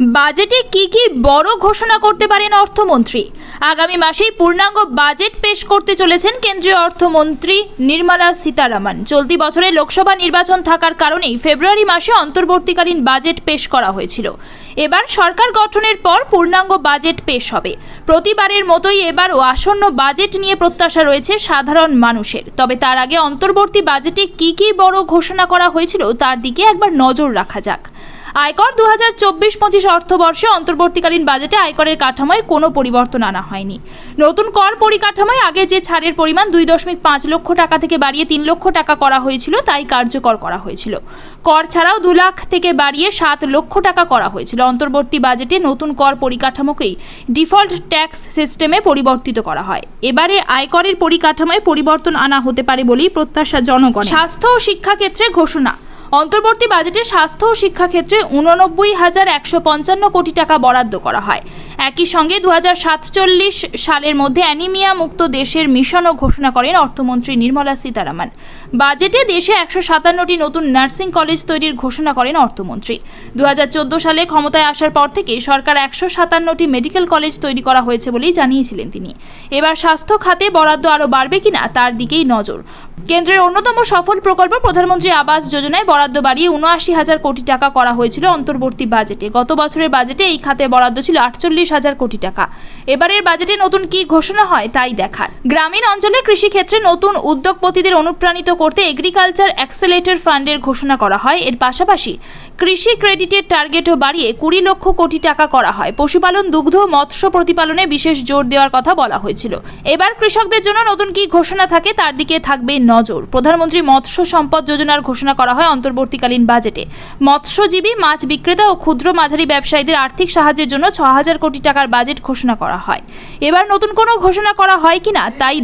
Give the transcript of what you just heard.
বাজেটে কি কি বড় ঘোষণা করতে পারেন অর্থমন্ত্রী? আগামী মাসেই পূর্ণাঙ্গ বাজেট পেশ করতে চলেছেন কেন্দ্রীয় অর্থমন্ত্রী নির্মলা সীতারামন। চলতি বছরে লোকসভা নির্বাচন থাকার কারণেই ফেব্রুয়ারি মাসে অন্তর্বর্তীকালীন বাজেট পেশ করা হয়েছিল। এবার সরকার গঠনের পর পূর্ণাঙ্গ বাজেট পেশ হবে। প্রতিবারের মতোই এবারও আসন্ন বাজেট নিয়ে প্রত্যাশা রয়েছে সাধারণ মানুষের। তবে তার আগে অন্তর্বর্তী বাজেটে কি কি বড় ঘোষণা করা হয়েছিল তার দিকে একবার নজর রাখা যাক। আয়কর দু হাজার চব্বিশ পঁচিশ অর্থবর্ষে অন্তর্বর্তীকালীন বাজেটে আয়করের কাঠামোয় কোনো পরিবর্তন আনা হয়নি। নতুন কর পরিকাঠামোয় আগে যে ছাড়ের পরিমাণ দুই দশমিক পাঁচ লক্ষ টাকা থেকে বাড়িয়ে তিন লক্ষ টাকা করা হয়েছিল, তাই কার্যকর করা হয়েছিল। কর ছাড়াও দু লাখ থেকে বাড়িয়ে সাত লক্ষ টাকা করা হয়েছিল। অন্তর্বর্তী বাজেটে নতুন কর পরিকাঠামোকেই ডিফল্ট ট্যাক্স সিস্টেমে পরিবর্তিত করা হয়। এবারে আয়করের পরিকাঠামোয় পরিবর্তন আনা হতে পারে বলেই প্রত্যাশা জনগণ স্বাস্থ্য ও শিক্ষাক্ষেত্রে ঘোষণা। অন্তর্বর্তী বাজেটে স্বাস্থ্য ও শিক্ষাক্ষেত্রে উননব্বই হাজার একশো পঞ্চান্ন কোটি টাকা বরাদ্দ করা হয়। একই সঙ্গে দু হাজার সাতচল্লিশ সালের মধ্যে অ্যানিমিয়া মুক্ত দেশের মিশনও ঘোষণা করেন অর্থমন্ত্রী নির্মলা সীতারামন। বাজেটে দেশে একশো সাতান্নটি নতুন নার্সিং কলেজ তৈরির ঘোষণা করেন অর্থমন্ত্রী। দু হাজার চোদ্দ সালে ক্ষমতায় আসার পর থেকে সরকার একশো সাতান্নটি মেডিকেল কলেজ তৈরি করা হয়েছে বলেই জানিয়েছিলেন তিনি। এবার স্বাস্থ্য খাতে বরাদ্দ আরও বাড়বে কিনা তার দিকেই নজর। কেন্দ্রের অন্যতম সফল প্রকল্প প্রধানমন্ত্রী আবাস যোজনায় বরাদ্দ বাড়িয়ে উনআশি হাজার কোটি টাকা করা হয়েছিল অন্তর্বর্তী বাজেটে। গত বছরের বাজেটে এই খাতে বরাদ্দ ছিল আটচল্লিশ হাজার কোটি টাকা। এবারের বাজেটে নতুন কি ঘোষণা হয় তাই দেখার। গ্রামীণ অঞ্চলে কৃষিক্ষেত্রে নতুন উদ্যোগপতিদের অনুপ্রাণিত করতে এগ্রিকালচার অ্যাক্সেলেটর ফান্ডের ঘোষণা করা হয়। এর পাশাপাশি কৃষি ক্রেডিটের টার্গেটও বাড়িয়ে কুড়ি লক্ষ কোটি টাকা করা হয়। পশুপালন, দুগ্ধ, মৎস্য প্রতিপালনে বিশেষ জোর দেওয়ার কথা বলা হয়েছিল। এবার কৃষকদের জন্য নতুন কি ঘোষণা থাকে তার দিকে থাকবে নজর। প্রধানমন্ত্রী মৎস্য সম্পদ যোজনার ঘোষণা করা হয় অন্তর্বর্তীকালীন বাজেটে। মৎস্যজীবী, মাছ বিক্রেতা ও ক্ষুদ্র মাঝারি ব্যবসায়ীদের আর্থিক সাহায্যের জন্য ছ হাজার কোটি টাকার বাজেট ঘোষণা করা হয়। এবার নতুন কোনো ঘোষণা করা হয় কিনা তাই